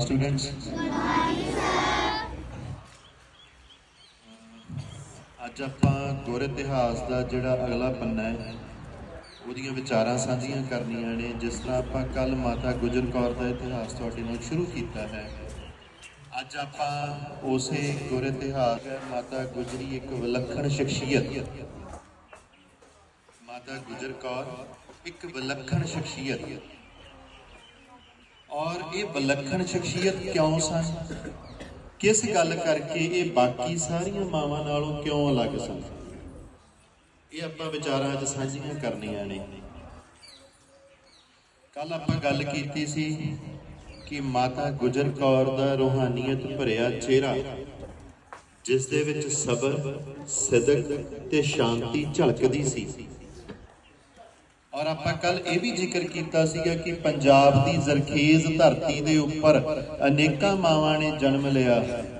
students. ਅੱਜ ਆਪਾਂ ਗੁਰ ਇਤਿਹਾਸ ਦਾ ਜਿਹੜਾ ਅਗਲਾ ਪੰਨਾ ਹੈ, ਉਹਦੀਆਂ ਵਿਚਾਰਾਂ ਸਾਂਝੀਆਂ ਕਰਨੀਆਂ ਨੇ, ਜਿਸ ਤਰ੍ਹਾਂ ਆਪਾਂ ਕੱਲ ਮਾਤਾ ਗੁਜਰ ਕੌਰ ਦਾ ਇਤਿਹਾਸ ਤੁਹਾਡੇ ਨਾਲ ਸ਼ੁਰੂ ਕੀਤਾ ਹੈ। ਅੱਜ ਆਪਾਂ ਉਸੇ ਗੁਰ ਇਤਿਹਾਸ ਹੈ, ਮਾਤਾ ਗੁਜਰੀ ਇੱਕ ਵਿਲੱਖਣ ਸ਼ਖਸੀਅਤ। ਮਾਤਾ ਗੁਜਰ ਕੌਰ ਇੱਕ ਵਿਲੱਖਣ ਸ਼ਖਸੀਅਤ। ਔਰ ਇਹ ਵਿਲੱਖਣ ਸ਼ਖਸੀਅਤ ਕਿਉਂ ਸਨ? ਕਿਸ ਗੱਲ ਕਰਕੇ ਇਹ ਬਾਕੀ ਸਾਰੀਆਂ ਮਾਵਾਂ ਨਾਲੋਂ ਕਿਉਂ ਅਲੱਗ ਸਨ? ਇਹ ਆਪਾਂ ਵਿਚਾਰਾਂ 'ਚ ਸਾਂਝੀਆਂ ਕਰਨੀਆਂ ਨੇ। ਕੱਲ ਆਪਾਂ ਗੱਲ ਕੀਤੀ ਸੀ ਕਿ ਮਾਤਾ ਗੁਜਰ ਕੌਰ ਦਾ ਰੂਹਾਨੀਅਤ ਭਰਿਆ ਚਿਹਰਾ, ਜਿਸ ਦੇ ਵਿੱਚ ਸਬਰ, ਸਿਦਕ ਤੇ ਸ਼ਾਂਤੀ ਝਲਕਦੀ ਸੀ। ਔਰ ਆਪਾਂ ਕੱਲ ਇਹ ਵੀ ਜ਼ਿਕਰ ਕੀਤਾ ਸੀਗਾ ਕਿ ਪੰਜਾਬ ਦੀ ਜ਼ਰਖੇਜ਼ ਧਰਤੀ ਦੇ ਉੱਪਰ ਅਨੇਕਾਂ ਮਾਵਾਂ ਨੇ ਜਨਮ ਲਿਆ।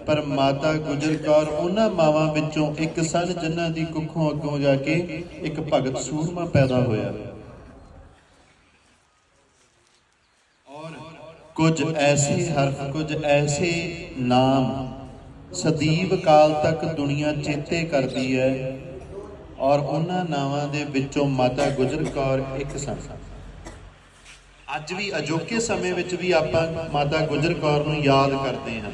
ਪਰ ਮਾਤਾ ਗੁਜਰ ਕੌਰ ਉਹਨਾਂ ਮਾਵਾਂ ਵਿੱਚੋਂ ਇੱਕ ਸਨ ਜਿਨ੍ਹਾਂ ਦੀ ਕੁੱਖੋਂ ਅੱਗੋਂ ਜਾ ਕੇ ਇੱਕ ਭਗਤ ਸੂਰਮਾ ਪੈਦਾ ਹੋਇਆ। ਔਰ ਕੁਝ ਐਸੇ ਹਰਫ, ਕੁਝ ਐਸੇ ਨਾਮ ਸਦੀਵ ਕਾਲ ਤੱਕ ਦੁਨੀਆ ਚੇਤੇ ਕਰਦੀ ਹੈ ਔਰ ਉਹਨਾਂ ਨਾਵਾਂ ਦੇ ਵਿੱਚੋਂ ਮਾਤਾ ਗੁਜਰ ਕੌਰ ਇੱਕ ਸਨ। ਅੱਜ ਵੀ ਅਜੋਕੇ ਸਮੇਂ ਵਿੱਚ ਵੀ ਆਪਾਂ ਮਾਤਾ ਗੁਜਰ ਕੌਰ ਨੂੰ ਯਾਦ ਕਰਦੇ ਹਾਂ।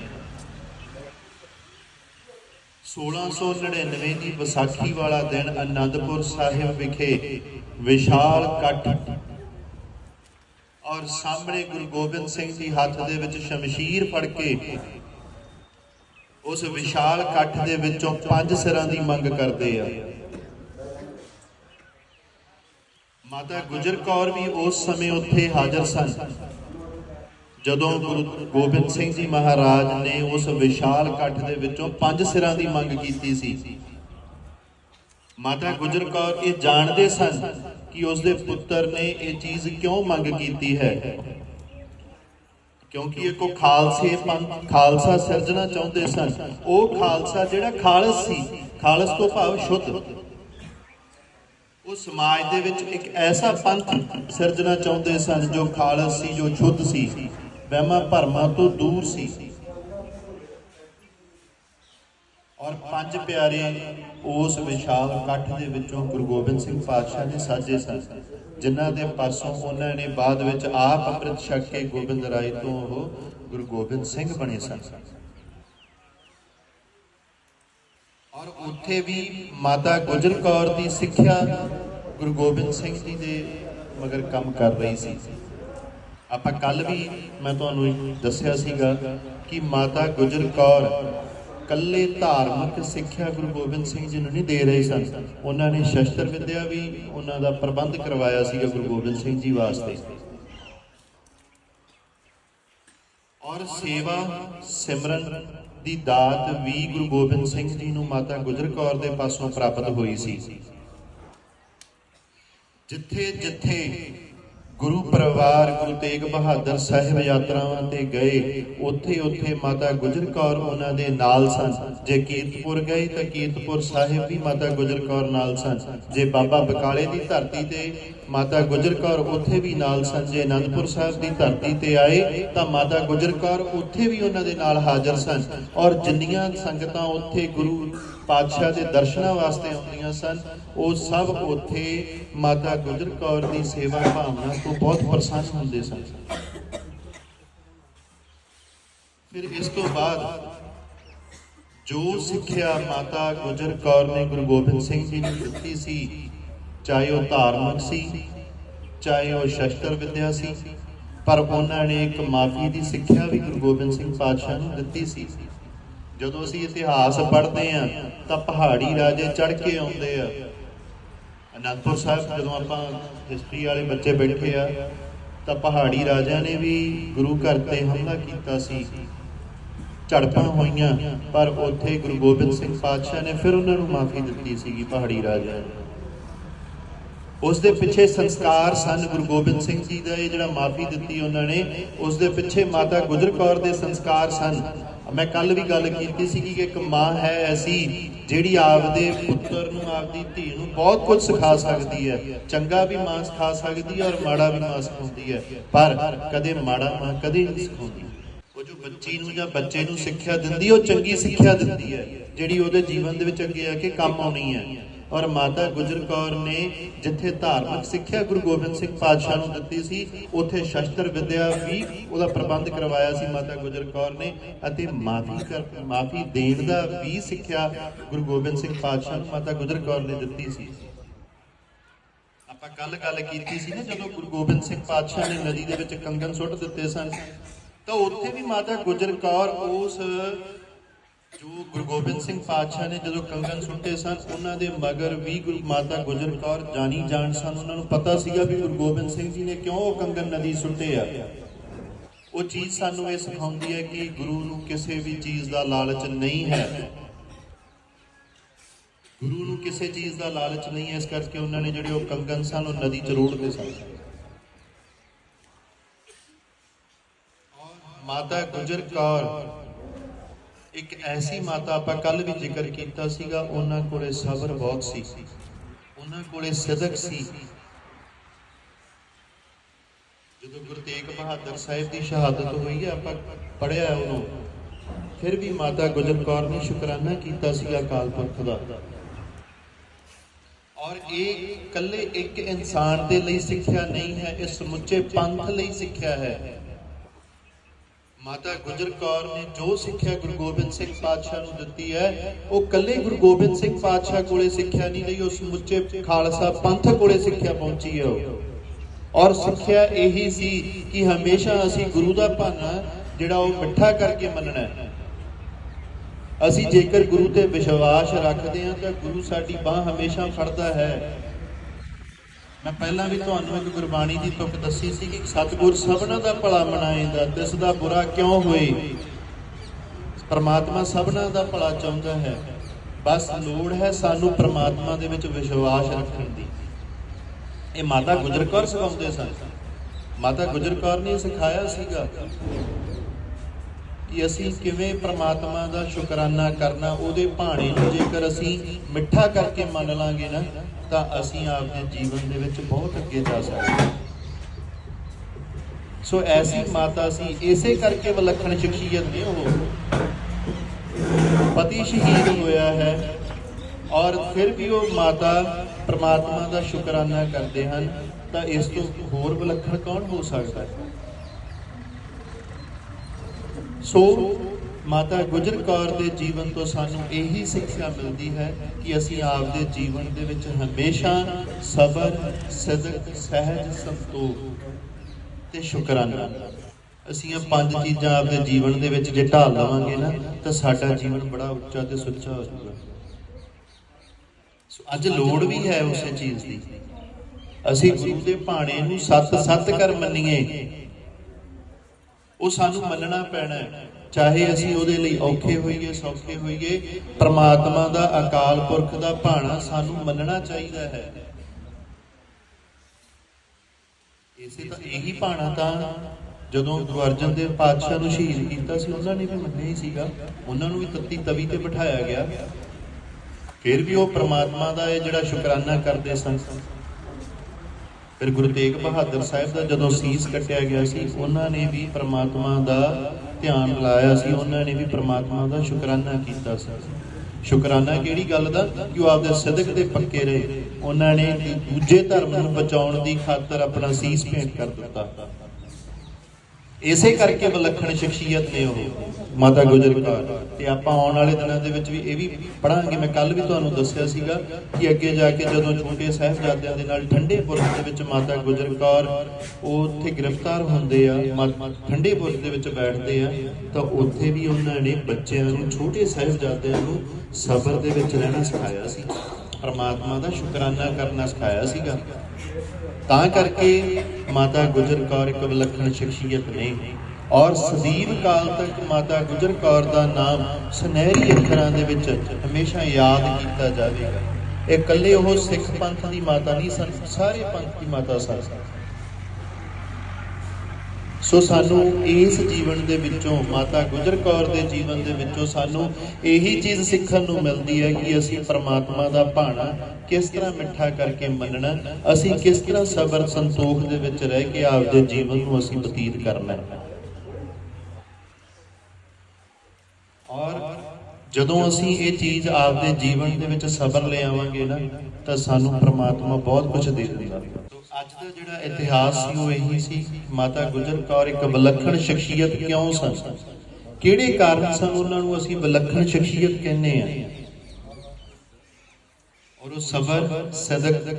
1699 ਦੀ ਵਿਸਾਖੀ ਵਾਲਾ ਦਿਨ ਅਨੰਦਪੁਰ ਸਾਹਿਬ ਵਿਖੇ ਵਿਸ਼ਾਲ ਇਕੱਠ ਔਰ ਸਾਹਮਣੇ ਗੁਰੂ ਗੋਬਿੰਦ ਸਿੰਘ ਜੀ ਹੱਥ ਦੇ ਵਿੱਚ ਸ਼ਮਸ਼ੀਰ ਫੜ ਕੇ ਉਸ ਵਿਸ਼ਾਲ ਇਕੱਠ ਦੇ ਵਿੱਚੋਂ ਪੰਜ ਸਿਰਾਂ ਦੀ ਮੰਗ ਕਰਦੇ ਆ। ਮਾਤਾ ਗੁਜਰ ਕੌਰ ਵੀ ਉਸ ਸਮੇਂ ਉੱਥੇ ਹਾਜ਼ਰ ਸਨ। ਜਦੋਂ ਗੁਰੂ ਗੋਬਿੰਦ ਸਿੰਘ ਜੀ ਮਹਾਰਾਜ ਨੇ ਉਸ ਵਿਸ਼ਾਲ ਇਕੱਠ ਦੇ ਵਿੱਚੋਂ ਪੰਜ ਸਿਰਾਂ ਦੀ ਮੰਗ ਕੀਤੀ ਸੀ। ਮਾਤਾ ਗੁਜਰ ਕੌਰ ਇਹ ਜਾਣਦੇ ਸਨ ਕਿ ਉਸ ਦੇ ਪੁੱਤਰ ਨੇ ਇਹ ਚੀਜ਼ ਕਿਉਂ ਮੰਗ ਕੀਤੀ ਹੈ। ਕਿਉਂਕਿ ਇਹ ਕੋ ਖਾਲਸੇ ਪੰਥ, ਖਾਲਸਾ ਸਿਰਜਣਾ ਚਾਹੁੰਦੇ ਸਨ। ਉਹ ਖਾਲਸਾ ਜਿਹੜਾ ਖਾਲਸ ਸੀ, ਖਾਲਸ ਤੋਂ ਭਾਵ ਸ਼ੁੱਧ। ਉਹ ਸਮਾਜ ਦੇ ਵਿੱਚ ਇੱਕ ਐਸਾ ਪੰਥ ਸਿਰਜਣਾ ਚਾਹੁੰਦੇ ਸਨ ਜੋ ਖਾਲਸ ਸੀ, ਜੋ ਸ਼ੁੱਧ ਸੀ, ਵਹਿਮਾਂ ਭਰਮਾਂ ਤੋਂ ਦੂਰ ਸੀ। ਔਰ ਪੰਜ ਪਿਆਰੇ ਉਸ ਵਿਸ਼ਾਲ ਇਕੱਠ ਦੇ ਵਿੱਚੋਂ ਗੁਰੂ ਗੋਬਿੰਦ ਸਿੰਘ ਪਾਤਸ਼ਾਹ ਨੇ ਸਾਜੇ ਸਨ, ਜਿਨ੍ਹਾਂ ਦੇ ਪਰਸੋਂ ਉਹਨਾਂ ਨੇ ਬਾਅਦ ਵਿੱਚ ਆਪ ਅੰਮ੍ਰਿਤ ਛਕ ਕੇ ਗੋਬਿੰਦ ਰਾਏ ਤੋਂ ਉਹ ਗੁਰੂ ਗੋਬਿੰਦ ਸਿੰਘ ਬਣੇ ਸਨ। ਔਰ ਉੱਥੇ ਵੀ ਮਾਤਾ ਗੁਜਰ ਕੌਰ ਦੀ ਸਿੱਖਿਆ ਗੁਰੂ ਗੋਬਿੰਦ ਸਿੰਘ ਜੀ ਦੇ ਮਗਰ ਕੰਮ ਕਰ ਰਹੀ ਸੀ। ਆਪਾਂ ਕੱਲ ਵੀ ਮੈਂ ਤੁਹਾਨੂੰ ਦੱਸਿਆ ਸੀਗਾ ਕਿ ਮਾਤਾ ਗੁਜਰ ਕੌਰ ਕੱਲੇ ਧਾਰਮਿਕ ਸਿੱਖਿਆ ਗੁਰੂ ਗੋਬਿੰਦ ਸਿੰਘ ਜੀ ਨੂੰ ਨਹੀਂ ਦੇ ਰਹੇ ਸਨ। ਉਹਨਾਂ ਨੇ ਸ਼ਸਤਰ ਵਿਦਿਆ ਵੀ ਉਹਨਾਂ ਦਾ ਪ੍ਰਬੰਧ ਕਰਵਾਇਆ ਸੀਗਾ ਗੁਰੂ ਗੋਬਿੰਦ ਸਿੰਘ ਜੀ ਵਾਸਤੇ। ਔਰ ਸੇਵਾ ਸਿਮਰਨ ਦੀ ਦਾਤ ਵੀ ਗੁਰੂ ਗੋਬਿੰਦ ਸਿੰਘ ਜੀ ਨੂੰ ਮਾਤਾ ਗੁਜਰ ਕੌਰ ਦੇ ਪਾਸੋਂ ਪ੍ਰਾਪਤ ਹੋਈ ਸੀ। ਜਿੱਥੇ ਜਿੱਥੇ ਗੁਰੂ ਪਰਿਵਾਰ ਗੁਰੂ ਤੇਗ ਬਹਾਦਰ ਸਾਹਿਬ ਯਾਤਰਾਵਾਂ ਤੇ ਗਏ, ਉੱਥੇ ਉੱਥੇ ਮਾਤਾ ਗੁਜਰ ਕੌਰ ਉਹਨਾਂ ਦੇ ਨਾਲ ਸਨ। ਜੇ ਕੀਰਤਪੁਰ ਗਏ ਤਾਂ ਕੀਰਤਪੁਰ ਸਾਹਿਬ ਵੀ ਮਾਤਾ ਗੁਜਰ ਕੌਰ ਨਾਲ ਸਨ। ਜੇ ਬਾਬਾ ਬਕਾਲੇ ਦੀ ਧਰਤੀ ਤੇ ਮਾਤਾ ਗੁਜਰ ਕੌਰ ਉੱਥੇ ਵੀ ਨਾਲ ਸਨ ਜੇ ਅਨੰਦਪੁਰ ਸਾਹਿਬ ਦੀ ਧਰਤੀ ਤੇ ਆਏ ਤਾਂ ਮਾਤਾ ਗੁਜਰ ਕੌਰ ਉੱਥੇ ਵੀ ਉਹਨਾਂ ਦੇ ਨਾਲ ਹਾਜ਼ਰ ਸਨ ਔਰ ਜਿੰਨੀਆਂ ਸੰਗਤਾਂ ਉੱਥੇ ਗੁਰੂ ਪਾਤਸ਼ਾਹ ਦੇ ਦਰਸ਼ਨਾਂ ਵਾਸਤੇ ਆਉਂਦੀਆਂ ਸਨ, ਉਹ ਸਭ ਉੱਥੇ ਮਾਤਾ ਗੁਜਰ ਕੌਰ ਦੀ ਸੇਵਾ ਭਾਵਨਾ ਤੋਂ ਬਹੁਤ ਪ੍ਰਸੰਨ ਹੁੰਦੇ ਸਨ। ਫਿਰ ਇਸ ਤੋਂ ਬਾਅਦ ਜੋ ਸਿੱਖਿਆ ਮਾਤਾ ਗੁਜਰ ਕੌਰ ਨੇ ਗੁਰੂ ਗੋਬਿੰਦ ਸਿੰਘ ਜੀ ਨੂੰ ਦਿੱਤੀ ਸੀ ਚਾਹੇ ਉਹ ਧਾਰਮਿਕ ਸੀ, ਚਾਹੇ ਉਹ ਸ਼ਸਤਰ ਵਿਦਿਆ ਸੀ, ਪਰ ਉਹਨਾਂ ਨੇ ਇੱਕ ਮਾਫੀ ਦੀ ਸਿੱਖਿਆ ਵੀ ਗੁਰੂ ਗੋਬਿੰਦ ਸਿੰਘ ਪਾਤਸ਼ਾਹ ਨੂੰ ਦਿੱਤੀ ਸੀ। ਜਦੋਂ ਅਸੀਂ ਇਤਿਹਾਸ ਪੜ੍ਹਦੇ ਆ ਤਾਂ ਪਹਾੜੀ ਰਾਜੇ ਚੜ ਕੇ ਆਉਂਦੇ ਆ। ਅਨੰਦਪੁਰ ਸਾਹਿਬ, ਜਦੋਂ ਆਪਾਂ ਹਿਸਟਰੀ ਵਾਲੇ ਬੱਚੇ ਬੈਠੇ ਆ, ਤਾਂ ਪਹਾੜੀ ਰਾਜਿਆਂ ਨੇ ਵੀ ਗੁਰੂ ਘਰ ਤੇ ਹਮਲਾ ਕੀਤਾ ਸੀ। ਝੜਪਾਂ ਹੋਈਆਂ, ਪਰ ਉੱਥੇ ਗੁਰੂ ਗੋਬਿੰਦ ਸਿੰਘ ਪਾਤਸ਼ਾਹ ਨੇ ਫਿਰ ਉਹਨਾਂ ਨੂੰ ਮਾਫੀ ਦਿੱਤੀ ਸੀਗੀ ਪਹਾੜੀ ਰਾਜਿਆਂ ਨੂੰ। ਉਸ ਦੇ ਪਿੱਛੇ ਸੰਸਕਾਰ ਸਨ ਗੁਰੂ ਗੋਬਿੰਦ ਸਿੰਘ ਜੀ ਦਾ ਇਹ ਜਿਹੜਾ ਮਾਫੀ ਦਿੱਤੀ ਉਹਨਾਂ ਨੇ, ਉਸ ਦੇ ਪਿੱਛੇ ਮਾਤਾ ਗੁਜਰ ਕੌਰ ਦੇ ਸੰਸਕਾਰ ਸਨ। ਮੈਂ ਕੱਲ ਵੀ ਗੱਲ ਕੀਤੀ ਸੀ ਕਿ ਇੱਕ ਮਾਂ ਹੈ ਐਸੀ, ਜਿਹੜੀ ਆਪਦੇ ਪੁੱਤਰ ਨੂੰ, ਆਪਦੀ ਧੀ ਨੂੰ ਬਹੁਤ ਕੁਝ ਸਿਖਾ ਸਕਦੀ ਹੈ। ਚੰਗਾ ਵੀ ਮਾਂ ਸਿਖਾ ਸਕਦੀ ਹੈ ਔਰ ਮਾੜਾ ਵੀ ਮਾਂ ਸਿਖਾਉਂਦੀ ਹੈ। ਪਰ ਕਦੇ ਮਾੜਾ ਮਾਂ ਕਦੇ ਨਹੀਂ ਸਿਖਾਉਂਦੀ। ਉਹ ਜੋ ਬੱਚੀ ਨੂੰ ਜਾਂ ਬੱਚੇ ਨੂੰ ਸਿੱਖਿਆ ਦਿੰਦੀ, ਉਹ ਚੰਗੀ ਸਿੱਖਿਆ ਦਿੰਦੀ ਹੈ, ਜਿਹੜੀ ਉਹਦੇ ਜੀਵਨ ਦੇ ਵਿੱਚ ਅੱਗੇ ਆ ਕੇ ਕੰਮ ਆਉਣੀ ਹੈ। ਔਰ ਮਾਤਾ ਗੁਜਰ ਕੌਰ ਨੇ ਜਿੱਥੇ ਧਾਰਮਿਕ ਸਿੱਖਿਆ ਗੁਰੂ ਗੋਬਿੰਦ ਸਿੰਘ ਪਾਤਸ਼ਾਹ ਨੂੰ ਦਿੱਤੀ ਸੀ, ਉੱਥੇ ਸ਼ਸਤਰ ਵਿਦਿਆ ਵੀ ਉਹਦਾ ਪ੍ਰਬੰਧ ਕਰਵਾਇਆ ਸੀ ਮਾਤਾ ਗੁਜਰ ਕੌਰ ਨੇ ਅਤੇ ਮਾਫੀ ਕਰ, ਮਾਫੀ ਦੇਣ ਦਾ ਵੀ ਸਿੱਖਿਆ ਗੁਰੂ ਗੋਬਿੰਦ ਸਿੰਘ ਪਾਤਸ਼ਾਹ ਨੂੰ ਮਾਤਾ ਗੁਜਰ ਕੌਰ ਨੇ ਦਿੱਤੀ ਸੀ। ਆਪਾਂ ਕੱਲ ਗੱਲ ਕੀਤੀ ਸੀ ਨਾ, ਜਦੋਂ ਗੁਰੂ ਗੋਬਿੰਦ ਸਿੰਘ ਪਾਤਸ਼ਾਹ ਨੇ ਨਦੀ ਦੇ ਵਿੱਚ ਕੰਗਨ ਸੁੱਟ ਦਿੱਤੇ ਸਨ, ਤਾਂ ਉੱਥੇ ਵੀ ਮਾਤਾ ਗੁਜਰ ਕੌਰ ਉਸ ਜੋ ਗੁਰੂ ਗੋਬਿੰਦ ਸਿੰਘ ਪਾਤਸ਼ਾਹ ਨੇ ਜਦੋਂ ਕੰਗਨ ਸੁੱਟੇ ਸਨ, ਉਹਨਾਂ ਦੇ ਮਗਰ ਵੀ ਗੁਰੂ ਮਾਤਾ ਗੁਜਰ ਕੌਰ ਜਾਣੀ ਜਾਣ ਸਨ। ਉਹਨਾਂ ਨੂੰ ਪਤਾ ਸੀਗਾ ਵੀ ਗੁਰੂ ਗੋਬਿੰਦ ਸਿੰਘ ਜੀ ਨੇ ਕਿਉਂ ਉਹ ਕੰਗਨ ਨਦੀ ਸੁੱਟੇ ਆ। ਉਹ ਚੀਜ਼ ਸਾਨੂੰ ਇਹ ਸਿਖਾਉਂਦੀ ਹੈ ਕਿ ਗੁਰੂ ਨੂੰ ਕਿਸੇ ਵੀ ਚੀਜ਼ ਦਾ ਲਾਲਚ ਨਹੀਂ ਹੈ। ਗੁਰੂ ਨੂੰ ਕਿਸੇ ਚੀਜ਼ ਦਾ ਲਾਲਚ ਨਹੀਂ ਹੈ, ਇਸ ਕਰਕੇ ਉਹਨਾਂ ਨੇ ਜਿਹੜੇ ਉਹ ਕੰਗਨ ਸਨ, ਉਹ ਨਦੀ ਚ ਰੋੜਦੇ ਸਨ। ਮਾਤਾ ਗੁਜਰ ਕੌਰ ਇੱਕ ਐਸੀ ਮਾਤਾ ਆਪਾਂ ਕੱਲ ਵੀ ਜ਼ਿਕਰ ਕੀਤਾ ਸੀਗਾ, ਉਹਨਾਂ ਕੋਲੇ ਸਬਰ ਬਹੁਤ ਸੀ। ਉਹਨਾਂ ਕੋਲੇ ਸਦਕ ਸੀ। ਜਦੋਂ ਗੁਰੂ ਤੇਗ ਬਹਾਦਰ ਸਾਹਿਬ ਦੀ ਸ਼ਹਾਦਤ ਹੋਈ ਹੈ, ਆਪਾਂ ਪੜਿਆ ਉਹਨੂੰ। ਫਿਰ ਵੀ ਮਾਤਾ ਗੁਜਰ ਕੌਰ ਨੇ ਸ਼ੁਕਰਾਨਾ ਕੀਤਾ ਸੀਗਾ ਅਕਾਲ ਪੁਰਖ ਦਾ। ਔਰ ਇਹ ਇਕੱਲੇ ਇੱਕ ਇਨਸਾਨ ਦੇ ਲਈ ਸਿੱਖਿਆ ਨਹੀਂ ਹੈ ਇਹ ਸਮੁੱਚੇ ਪੰਥ ਲਈ ਸਿੱਖਿਆ ਹੈ। ਮਾਤਾ ਗੁਜਰ ਕੌਰ ਨੇ ਜੋ ਸਿੱਖਿਆ ਗੁਰੂ ਗੋਬਿੰਦ ਸਿੰਘ ਪਾਤਸ਼ਾਹ ਨੂੰ ਦਿੱਤੀ ਹੈ, ਉਹ ਇਕੱਲੇ ਗੁਰੂ ਗੋਬਿੰਦ ਸਿੰਘ ਪਾਤਸ਼ਾਹ ਕੋਲੇ ਸਿੱਖਿਆ ਨਹੀਂ ਲਈ, ਉਸ ਸਮੁੱਚੇ ਖਾਲਸਾ ਪੰਥ ਕੋਲੇ ਸਿੱਖਿਆ ਪਹੁੰਚੀ ਹੈ ਉਹ। ਔਰ ਸਿੱਖਿਆ ਇਹੀ ਸੀ ਕਿ ਹਮੇਸ਼ਾ ਅਸੀਂ ਗੁਰੂ ਦਾ ਭਾਣਾ ਜਿਹੜਾ ਉਹ ਮਿੱਠਾ ਕਰਕੇ ਮੰਨਣਾ ਹੈ। ਅਸੀਂ ਜੇਕਰ ਗੁਰੂ ਤੇ ਵਿਸ਼ਵਾਸ ਰੱਖਦੇ ਹਾਂ, ਤਾਂ ਗੁਰੂ ਸਾਡੀ ਬਾਹ ਹਮੇਸ਼ਾ ਫੜਦਾ ਹੈ। ਮੈਂ ਪਹਿਲਾਂ ਵੀ ਤੁਹਾਨੂੰ ਇੱਕ ਗੁਰਬਾਣੀ ਦੀ ਤੁਕ ਦੱਸੀ ਸੀ ਕਿ ਸਤਿਗੁਰ ਸਭਨਾ ਦਾ ਭਲਾ ਮਨਾਏਂਦਾ ਤਿਸ ਦਾ ਬੁਰਾ ਕਿਉਂ ਹੋਏ? ਪਰਮਾਤਮਾ ਸਭਨਾ ਦਾ ਭਲਾ ਚਾਹੁੰਦਾ ਹੈ। ਬਸ ਲੋੜ ਹੈ ਸਾਨੂੰ ਪਰਮਾਤਮਾ ਦੇ ਵਿੱਚ ਵਿਸ਼ਵਾਸ ਰੱਖਣ ਦੀ। ਇਹ ਮਾਤਾ ਗੁਜਰ ਕੌਰ ਸਿਖਾਉਂਦੇ ਸਨ। ਮਾਤਾ ਗੁਜਰ ਕੌਰ ਨੇ ਸਿਖਾਇਆ ਸੀਗਾ ਕਿ ਅਸੀਂ ਕਿਵੇਂ ਪ੍ਰਮਾਤਮਾ ਦਾ ਸ਼ੁਕਰਾਨਾ ਕਰਨਾ, ਉਹਦੇ ਭਾਣੇ ਨੂੰ ਜੇਕਰ ਅਸੀਂ ਮਿੱਠਾ ਕਰਕੇ ਮੰਨ ਲਾਂਗੇ ਨਾ, ਤਾਂ ਅਸੀਂ ਆਪਦੇ ਜੀਵਨ ਦੇ ਵਿੱਚ ਬਹੁਤ ਅੱਗੇ ਜਾ ਸਕਦੇ ਹਾਂ। ਸੋ ਐਸੀ ਮਾਤਾ ਸੀ, ਇਸੇ ਕਰਕੇ ਵਿਲੱਖਣ ਸ਼ਖਸੀਅਤ ਨੇ ਉਹ। ਪਤੀ ਸ਼ਹੀਦ ਹੋਇਆ ਹੈ ਔਰ ਫਿਰ ਵੀ ਉਹ ਮਾਤਾ ਪ੍ਰਮਾਤਮਾ ਦਾ ਸ਼ੁਕਰਾਨਾ ਕਰਦੇ ਹਨ, ਤਾਂ ਇਸ ਤੋਂ ਹੋਰ ਵਿਲੱਖਣ ਕੌਣ ਹੋ ਸਕਦਾ ਹੈ? ਸੋ ਮਾਤਾ ਗੁਜਰ ਕੌਰ ਦੇ ਜੀਵਨ ਤੋਂ ਸਾਨੂੰ ਇਹੀ ਸਿੱਖਿਆ ਮਿਲਦੀ ਹੈ ਕਿ ਅਸੀਂ ਆਪਦੇ ਜੀਵਨ ਦੇ ਵਿੱਚ ਹਮੇਸ਼ਾ ਸਬਰ, ਸਦਕ, ਸਹਿਜ, ਸੰਤੋਖ ਤੇ ਸ਼ੁਕਰਾਨਾ। ਅਸੀਂ ਇਹ ਪੰਜ ਚੀਜ਼ਾਂ ਆਪਦੇ ਜੀਵਨ ਦੇ ਵਿੱਚ ਜੇ ਢਾਲ ਲਵਾਂਗੇ ਨਾ, ਤਾਂ ਸਾਡਾ ਜੀਵਨ ਬੜਾ ਉੱਚਾ ਤੇ ਸੁੱਚਾ ਹੋ ਜਾਊਗਾ। ਸੋ ਅੱਜ ਲੋੜ ਵੀ ਹੈ ਉਸੇ ਚੀਜ਼ ਦੀ। ਅਸੀਂ ਗੁਰੂ ਦੇ ਭਾਣੇ ਨੂੰ ਸੱਤ ਸੱਤ ਕਰ ਮੰਨੀਏ। ਉਹ ਸਾਨੂੰ ਮੰਨਣਾ ਪੈਣਾ ਹੈ। ਚਾਹੇ ਅਸੀਂ ਉਹਦੇ ਲਈ ਔਖੇ ਹੋਈਏ, ਸੌਖੇ ਹੋਈਏ, ਪ੍ਰਮਾਤਮਾ ਦਾ, ਅਕਾਲ ਪੁਰਖ ਦਾ ਭਾਣਾ ਸਾਨੂੰ ਮੰਨਣਾ ਚਾਹੀਦਾ ਹੈ। ਇਸੇ ਤਾਂ ਇਹੀ ਭਾਣਾ ਤਾਂ ਜਦੋਂ ਗੁਰੂ ਅਰਜਨ ਦੇਵ ਪਾਤਸ਼ਾਹ ਨੂੰ ਸ਼ਹੀਦ ਕੀਤਾ ਸੀ, ਉਹਨਾਂ ਨੇ ਵੀ ਮੰਨਿਆ ਹੀ ਸੀਗਾ। ਉਹਨਾਂ ਨੂੰ ਵੀ ਤੱਤੀ ਤਵੀ ਤੇ ਬਿਠਾਇਆ ਗਿਆ। ਫਿਰ ਵੀ ਉਹ ਪ੍ਰਮਾਤਮਾ ਦਾ ਇਹ ਜਿਹੜਾ ਸ਼ੁਕਰਾਨਾ ਕਰਦੇ ਸਨ ਫਿਰ ਗੁਰੂ ਤੇਗ ਬਹਾਦਰ ਸਾਹਿਬ ਦਾ ਜਦੋਂ ਸੀਸ ਕੱਟਿਆ ਗਿਆ ਸੀ, ਉਹਨਾਂ ਨੇ ਵੀ ਪ੍ਰਮਾਤਮਾ ਦਾ ਧਿਆਨ ਲਾਇਆ ਸੀ, ਉਹਨਾਂ ਨੇ ਵੀ ਪ੍ਰਮਾਤਮਾ ਦਾ ਸ਼ੁਕਰਾਨਾ ਕੀਤਾ ਸੀ। ਸ਼ੁਕਰਾਨਾ ਕਿਹੜੀ ਗੱਲ ਦਾ? ਕਿ ਉਹ ਆਪਦੇ ਸਦਕ ਦੇ ਪੱਕੇ ਰਹੇ। ਉਹਨਾਂ ਨੇ ਦੂਜੇ ਧਰਮ ਨੂੰ ਬਚਾਉਣ ਦੀ ਖਾਤਰ ਆਪਣਾ ਸੀਸ ਭੇਂਟ ਕਰ ਦਿੱਤਾ। ਇਸੇ ਕਰਕੇ ਵਿਲੱਖਣ ਸ਼ਖਸੀਅਤ ਨੇ ਉਹ, ਮਾਤਾ ਗੁਜਰ ਕੌਰ। ਤੇ ਆਪਾਂ ਆਉਣ ਵਾਲੇ ਦਿਨਾਂ ਦੇ ਵਿੱਚ ਵੀ ਇਹ ਵੀ ਪੜਾਂਗੇ ਮੈਂ ਕੱਲ ਵੀ ਤੁਹਾਨੂੰ ਦੱਸਿਆ ਸੀਗਾ ਕਿ ਅੱਗੇ ਜਾ ਕੇ ਜਦੋਂ ਛੋਟੇ ਸਾਹਿਬਜ਼ਾਦਿਆਂ ਦੇ ਨਾਲ ਠੰਡੇ ਬੁਰਜ ਦੇ ਵਿੱਚ ਮਾਤਾ ਗੁਜਰ ਕੌਰ ਉਹ ਉੱਥੇ ਗ੍ਰਿਫਤਾਰ ਹੁੰਦੇ ਆ, ਮਾ- ਠੰਡੇ ਬੁਰਜ ਦੇ ਵਿੱਚ ਬੈਠਦੇ ਆ, ਤਾਂ ਉੱਥੇ ਵੀ ਉਹਨਾਂ ਨੇ ਬੱਚਿਆਂ ਨੂੰ, ਛੋਟੇ ਸਾਹਿਬਜ਼ਾਦਿਆਂ ਨੂੰ ਸਬਰ ਦੇ ਵਿੱਚ ਰਹਿਣਾ ਸਿਖਾਇਆ ਸੀ। ਪਰਮਾਤਮਾ ਦਾ ਸ਼ੁਕਰਾਨਾ ਕਰਨਾ ਸਿਖਾਇਆ ਸੀਗਾ। ਤਾਂ ਕਰਕੇ ਮਾਤਾ ਗੁਜਰ ਕੌਰ ਇੱਕ ਵਿਲੱਖਣ ਸ਼ਖਸੀਅਤ ਨੇ ਔਰ ਸਦੀਵ ਕਾਲ ਤੱਕ ਮਾਤਾ ਗੁਜਰ ਕੌਰ ਦਾ ਨਾਮ ਸੁਨਹਿਰੀ ਅੱਖਰਾਂ ਦੇ ਵਿੱਚ ਹਮੇਸ਼ਾ ਯਾਦ ਕੀਤਾ ਜਾਵੇਗਾ। ਇਹ ਇਕੱਲੇ ਉਹ ਸਿੱਖ ਪੰਥ ਦੀ ਮਾਤਾ ਨਹੀਂ ਸਨ ਸਾਰੇ ਪੰਥ ਦੀ ਮਾਤਾ ਸਨ। ਸੋ ਸਾਨੂੰ ਇਸ ਜੀਵਨ ਦੇ ਵਿੱਚੋਂ, ਮਾਤਾ ਗੁਜਰ ਕੌਰ ਦੇ ਜੀਵਨ ਦੇ ਵਿੱਚੋਂ ਸਾਨੂੰ ਇਹੀ ਚੀਜ਼ ਸਿੱਖਣ ਨੂੰ ਮਿਲਦੀ ਹੈ ਕਿ ਅਸੀਂ ਪਰਮਾਤਮਾ ਦਾ ਭਾਣਾ ਕਿਸ ਤਰ੍ਹਾਂ ਮਿੱਠਾ ਕਰਕੇ ਮੰਨਣਾ, ਅਸੀਂ ਕਿਸ ਤਰ੍ਹਾਂ ਸਬਰ ਸੰਤੋਖ ਦੇ ਵਿੱਚ ਰਹਿ ਕੇ ਆਪਦੇ ਜੀਵਨ ਨੂੰ ਅਸੀਂ ਬਤੀਤ ਕਰਨਾ ਹੈ। ਔਰ ਜਦੋਂ ਅਸੀਂ ਇਹ ਚੀਜ਼ ਆਪਦੇ ਜੀਵਨ ਦੇ ਵਿੱਚ ਸਬਰ ਲੈ ਆਵਾਂਗੇ ਨਾ, ਤਾਂ ਸਾਨੂੰ ਪ੍ਰਮਾਤਮਾ ਬਹੁਤ ਕੁਝ ਦੇ ਦਿੰਦਾ। ਅੱਜ ਦਾ ਜਿਹੜਾ ਇਤਿਹਾਸ ਸੀ, ਉਹ ਇਹੀ ਸੀ ਮਾਤਾ ਗੁਜਰ ਕੌਰ ਇੱਕ ਵਿਲੱਖਣ ਸ਼ਖਸੀਅਤ ਕਿਉਂ ਸਨ? ਕਿਹੜੇ ਕਾਰਨ ਸਨ ਉਹਨਾਂ ਨੂੰ ਅਸੀਂ ਵਿਲੱਖਣ ਸ਼ਖਸੀਅਤ ਕਹਿੰਦੇ ਆ ਔਰ ਉਹ ਸਬਰ ਸਦਕ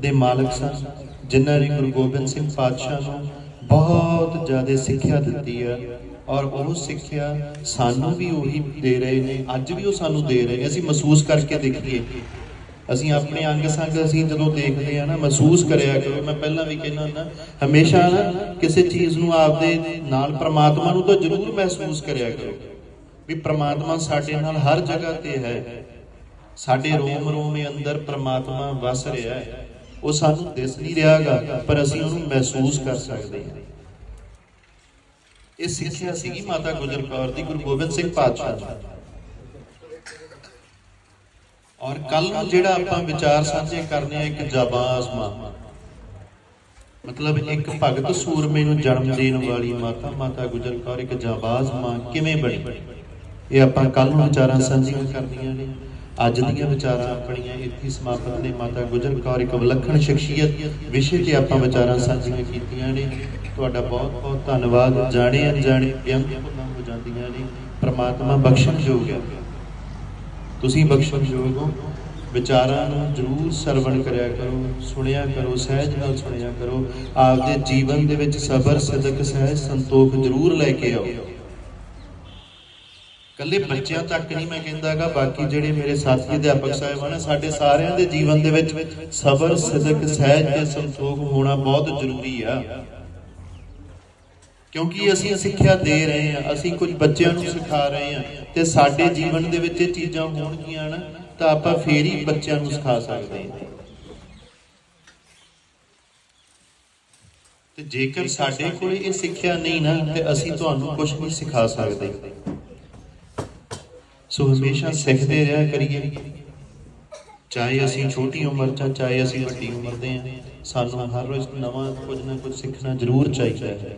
ਦੇ ਮਾਲਕ ਸਨ, ਜਿਨ੍ਹਾਂ ਨੇ ਗੁਰੂ ਗੋਬਿੰਦ ਸਿੰਘ ਪਾਤਸ਼ਾਹ ਨੂੰ ਬਹੁਤ ਜ਼ਿਆਦਾ ਸਿੱਖਿਆ ਦਿੱਤੀ ਹੈ ਔਰ ਉਹ ਸਿੱਖਿਆ ਸਾਨੂੰ ਵੀ ਉਹੀ ਦੇ ਰਹੇ ਨੇ, ਅੱਜ ਵੀ ਉਹ ਸਾਨੂੰ ਦੇ ਰਹੇ ਨੇ। ਅਸੀਂ ਮਹਿਸੂਸ ਕਰਕੇ ਦੇਖੀਏ ਅਸੀਂ ਆਪਣੇ ਅੰਗ ਸੰਗ ਅਸੀਂ ਜਦੋਂ ਦੇਖਦੇ ਆ ਨਾ, ਮਹਿਸੂਸ ਕਰਿਆ ਕਰੋ। ਮੈਂ ਪਹਿਲਾਂ ਵੀ ਕਹਿੰਦਾ ਹੁੰਦਾ, ਹਮੇਸ਼ਾ ਨਾ ਕਿਸੇ ਚੀਜ਼ ਨੂੰ ਆਪਦੇ ਨਾਲ ਪ੍ਰਮਾਤਮਾ ਨੂੰ ਤਾਂ ਜ਼ਰੂਰ ਮਹਿਸੂਸ ਕਰਿਆ ਕਰੋ ਵੀ ਪ੍ਰਮਾਤਮਾ ਸਾਡੇ ਨਾਲ ਹਰ ਜਗ੍ਹਾ ਤੇ ਹੈ। ਸਾਡੇ ਰੋਮ ਰੋਮੇ ਅੰਦਰ ਪ੍ਰਮਾਤਮਾ ਵਸ ਰਿਹਾ ਹੈ। ਉਹ ਸਾਨੂੰ ਦਿਸ ਨਹੀਂ ਰਿਹਾਗਾ, ਪਰ ਅਸੀਂ ਉਹਨੂੰ ਮਹਿਸੂਸ ਕਰ ਸਕਦੇ ਹਾਂ। ਇਹ ਸਿੱਖਿਆ ਸੀਗੀ ਮਾਤਾ ਗੁਜਰ ਕੌਰ ਦੀ, ਗੁਰੂ ਗੋਬਿੰਦ ਸਿੰਘ ਪਾਤਸ਼ਾਹ ਜੀ ਔਰ ਕੱਲ ਨੂੰ ਜਿਹੜਾ ਆਪਾਂ ਵਿਚਾਰ ਸਾਂਝੇ ਕਰਨੇ ਆ, ਇੱਕ ਜਾਬਾਜ਼ ਮਾਂ ਮਤਲਬ ਇੱਕ ਭਗਤ ਸੂਰਮੇ ਨੂੰ ਜਨਮ ਦੇਣ ਵਾਲੀ ਮਾਤਾ ਮਾਤਾ ਗੁਜਰ ਕੌਰ, ਇੱਕ ਜਾਬਾਜ਼ ਮਾਂ ਕਿਵੇਂ ਬਣੀ? ਇਹ ਆਪਾਂ ਕੱਲ ਨੂੰ ਵਿਚਾਰਾਂ ਸਾਂਝੀਆਂ ਕਰਨੀਆਂ ਨੇ। ਅੱਜ ਦੀਆਂ ਵਿਚਾਰਾਂ ਆਪਣੀਆਂ ਇੱਥੇ ਸਮਾਪਤ ਨੇ। ਮਾਤਾ ਗੁਜਰ ਕੌਰ, ਇੱਕ ਵਿਲੱਖਣ ਸ਼ਖਸੀਅਤ ਵਿਸ਼ੇ ਤੇ ਆਪਾਂ ਵਿਚਾਰਾਂ ਸਾਂਝੀਆਂ ਕੀਤੀਆਂ ਨੇ। ਤੁਹਾਡਾ ਬਹੁਤ ਬਹੁਤ ਧੰਨਵਾਦ। ਜਾਣੇ ਅਣਜਾਣੇ, ਬੇਅੰਤ ਹੋ ਜਾਂਦੀਆਂ ਨੇ। ਪ੍ਰਮਾਤਮਾ ਬਖਸ਼ਣਯੋਗ ਹੈ। ਤੁਸੀਂ ਬਖਸ਼ਣਯੋਗ ਹੋ। ਵਿਚਾਰਾਂ ਨੂੰ ਜਰੂਰ ਸਰਵਣ ਕਰਿਆ ਕਰੋ, ਸੁਣਿਆ ਕਰੋ, ਸਹਿਜ ਨਾਲ ਸੁਣਿਆ ਕਰੋ। ਆਪਦੇ ਜੀਵਨ ਦੇ ਵਿੱਚ ਸਬਰ, ਸਦਕ, ਸਹਿਜ, ਸੰਤੋਖ ਜਰੂਰ ਲੈ ਕੇ ਆਓ। ਕੱਲੇ ਬੱਚਿਆਂ ਤੱਕ ਨਹੀਂ ਮੈਂ ਕਹਿੰਦਾਗਾ ਬਾਕੀ ਜਿਹੜੇ ਮੇਰੇ ਸਾਥੀ ਅਧਿਆਪਕ ਸਾਹਿਬਾਨ ਆ ਸਾਡੇ ਸਾਰਿਆਂ ਦੇ ਜੀਵਨ ਦੇ ਵਿੱਚ ਸਬਰ, ਸਦਕ, ਸਹਿਜ ਤੇ ਸੰਤੋਖ ਹੋਣਾ ਬਹੁਤ ਜ਼ਰੂਰੀ ਆ। ਕਿਉਂਕਿ ਅਸੀਂ ਸਿੱਖਿਆ ਦੇ ਰਹੇ ਹਾਂ, ਅਸੀਂ ਕੁਝ ਬੱਚਿਆਂ ਨੂੰ ਸਿਖਾ ਰਹੇ ਹਾਂ ਤੇ ਸਾਡੇ ਜੀਵਨ ਦੇ ਵਿੱਚ ਇਹ ਚੀਜ਼ਾਂ ਹੋਣਗੀਆਂ ਨਾ, ਤਾਂ ਆਪਾਂ ਫੇਰ ਹੀ ਬੱਚਿਆਂ ਨੂੰ ਸਿਖਾ ਸਕਦੇ ਹਾਂ। ਤੇ ਜੇਕਰ ਸਾਡੇ ਕੋਲ ਇਹ ਸਿੱਖਿਆ ਨਹੀਂ ਨਾ, ਤੇ ਅਸੀਂ ਤੁਹਾਨੂੰ ਕੁਝ ਨਹੀਂ ਸਿਖਾ ਸਕਦੇ। ਸੋ ਹਮੇਸ਼ਾ ਸਿੱਖਦੇ ਰਿਹਾ ਕਰੀਏ। ਚਾਹੇ ਅਸੀਂ ਛੋਟੀ ਉਮਰ ਚ ਚਾਹੇ ਅਸੀਂ ਵੱਡੀ ਉਮਰ ਦੇ ਹਾਂ, ਸਾਨੂੰ ਹਰ ਰੋਜ਼ ਨਵਾਂ ਕੁਝ ਨਾ ਕੁਝ ਸਿੱਖਣਾ ਜ਼ਰੂਰ ਚਾਹੀਦਾ ਹੈ।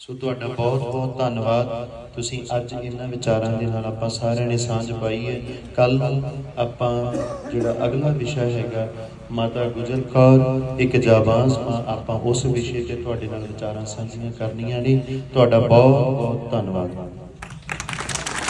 ਸੋ ਤੁਹਾਡਾ ਬਹੁਤ ਬਹੁਤ ਧੰਨਵਾਦ। ਤੁਸੀਂ ਅੱਜ ਇਹਨਾਂ ਵਿਚਾਰਾਂ ਦੇ ਨਾਲ ਆਪਾਂ ਸਾਰਿਆਂ ਨੇ ਸਾਂਝ ਪਾਈ ਹੈ। ਕੱਲ ਆਪਾਂ ਜਿਹੜਾ ਅਗਲਾ ਵਿਸ਼ਾ ਹੈਗਾ, ਮਾਤਾ ਗੁਜਰ ਕੌਰ, ਇੱਕ ਜਾਬਾਜ਼ ਮਾਂ, ਆਪਾਂ ਉਸ ਵਿਸ਼ੇ ਤੇ ਤੁਹਾਡੇ ਨਾਲ ਵਿਚਾਰਾਂ ਸਾਂਝੀਆਂ ਕਰਨੀਆਂ ਨੇ। ਤੁਹਾਡਾ ਬਹੁਤ ਬਹੁਤ ਧੰਨਵਾਦ।